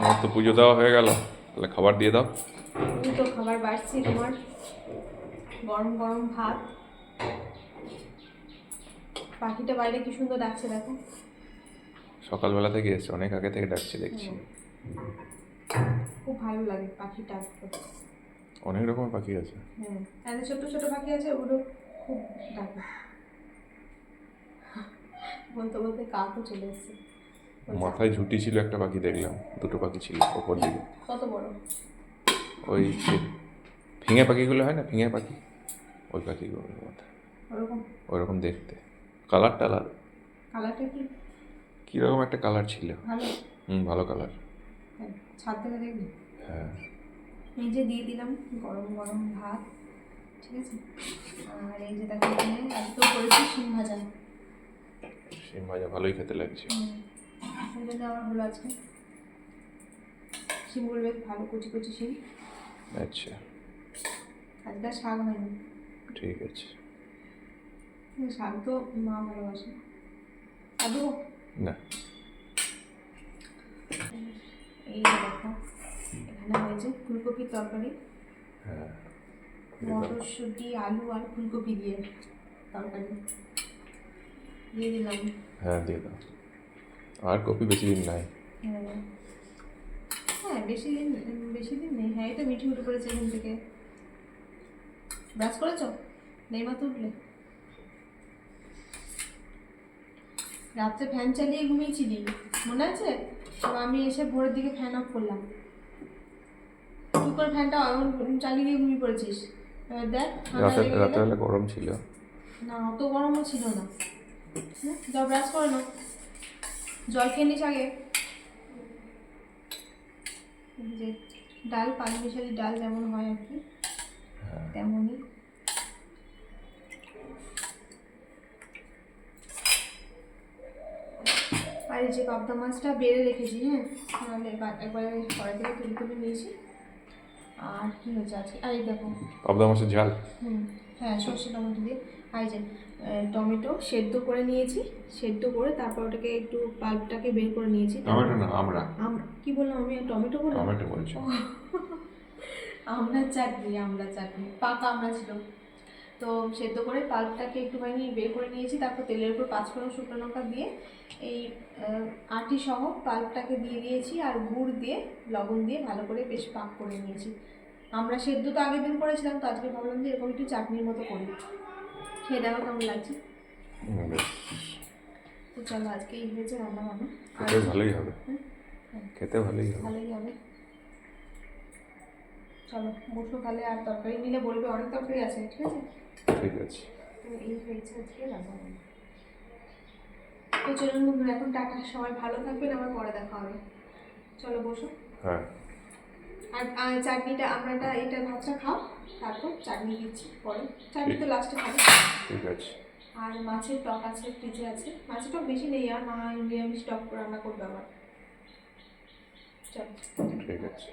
আমার তো পুজো দেওয়া হয়ে গেল তাহলে খাবার দিয়ে দাও। এই তো খাবার বাড়ছি তোমার। গরম গরম ভাত। পাখিটা বাইরে কি সুন্দর ডাকছে দেখো। সকালবেলা থেকে এসছে অনেক আগে থেকে ডাকছে দেখছি। খুব ভালো লাগে পাখি ডাকতে অনেক রকমের পাখি আছে। হ্যাঁ আর ছোট ছোট পাখি আছে ওগুলো খুব ডাকে। বলতে বলতে কাকও চলে এসছে। মাথায় ঝুটি ছিল একটা পাখি দেখলাম। দুটো পাখি ছিল ওপর দিকে। কত বড়? ওই ফিঙে পাখিগুলো হয় না? ফিঙে পাখি? ওই পাখিগুলো মাথায়। ওরকম? দেখতে। কালারটা আলাদা কালারটা কি? কীরকম একটা কালার ছিল? হুম ভালো কালার। হ্যাঁ, ছাদ থেকে দেখবি? হ্যাঁ। এই যে দিয়ে দিলাম গরম গরম ভাত ঠিক আছে? আর এই যে দেখো এখানে করেছি শিম ভাজা। সিম ভাজা ভালোই খেতে লাগছে। হুম, জন্য আমার হলো আজকে শিমগুলো বেশ ভালো কুচি কুচি শিম। আচ্ছা। আজকে আর শাক হয়নি। ঠিক আছে। শাক তো মা ভালোবাসে। আদু? না। এই দেখো এখানে হয়েছে ফুলকপির তরকারি। হ্যাঁ। মটরশুঁটি আলু আর ফুলকপি দিয়ে তরকারি। দিয়ে দিলাম। হ্যাঁ দিয়ে দাও। আর কপি বেশি দিন নাই। হ্যাঁ। হ্যাঁ বেশি দিন বেশি দিন নেই। হ্যাঁ এই তো মিঠি উঠে পড়েছে এখান থেকে। ব্রাশ করেছ? নেই মাত্র উঠলে। রাত্রে ফ্যান চালিয়ে ঘুমিয়েছিলি মনে আছে? তো আমি এসে ভোরের দিকে ফ্যান অফ করলাম। তুই করে ফ্যানটা চালিয়ে দিয়ে ঘুমিয়ে পড়েছিস। এবার দেখ রাতেরবেলা গরম ছিল। না অত গরমও ছিল না। যাও ব্রাশ করে নাও। জল খেয়ে নিস আগে। যে ডাল পাঁচ মিশালি ডাল যেমন হয় আর কি তেমনই। আর এই যে পাবদা মাছটা বেড়ে রেখেছি হ্যাঁ? নাহলে বা- একবারে কড়াই থেকে তুলে তুলে নিয়েছি। আর কি হয়েছে আজকে? আর এই দেখো। পাবদা মাছের ঝাল। হুম হ্যাঁ সর্ষে টমেটো দিয়ে। এই যে টমেটো সেদ্ধ করে নিয়েছি সেদ্ধ করে তারপর ওটাকে একটু পাল্পটাকে বের করে নিয়েছি। টমেটো না আমরা। আমরা কি বললাম আমি? টমেটো বললাম? টমেটো বলছো। আমরা চাটনি আমরা চাটনি পাকা আমরা ছিল। তো সেদ্ধ করে পাল্পটাকে একটুখানি বের করে নিয়েছি তারপর তেলের উপর পাঁচফোড়ন শুকনো লঙ্কা দিয়ে এই আটি সহ পাল্পটাকে দিয়ে দিয়েছি আর গুড় দিয়ে লবণ দিয়ে ভালো করে বেশ পাক করে নিয়েছি। আমরা সেদ্ধ তো আগের দিন করেছিলাম তো আজকে ভাবলাম যে এরকম একটু চাটনির মতো করি। খেয়ে দেখো কেমন লাগছে। তো চলো আজকে এই হয়েছে রান্না বান্না। খেতে ভালোই হবে। খেতে ভালোই হবে। ভালোই হবে। চলো বসো তাহলে আর তরকারি নিলে বলবে অনেক তরকারি আছে ঠিক আছে? ঠিক আছে। তো এই হয়েছে আজকে রান্না বান্না। তো চলুন বন্ধুরা এখন টাটা। সবাই ভালো থাকবেন আবার পরে দেখা হবে। চলো বসো। হ্যাঁ। আর চাটনিটা আমরা এটা ভাতটা খাও তারপর চাটনি দিচ্ছি পরে চাটনি তো লাস্টে খাব। ঠিক আছে। আর মাছের টক আছে ফ্রিজে আছে। মাছের টক বেশি নেই আর মা নিরামিষ টক রান্না করবে আবার। চলো। ঠিক আছে।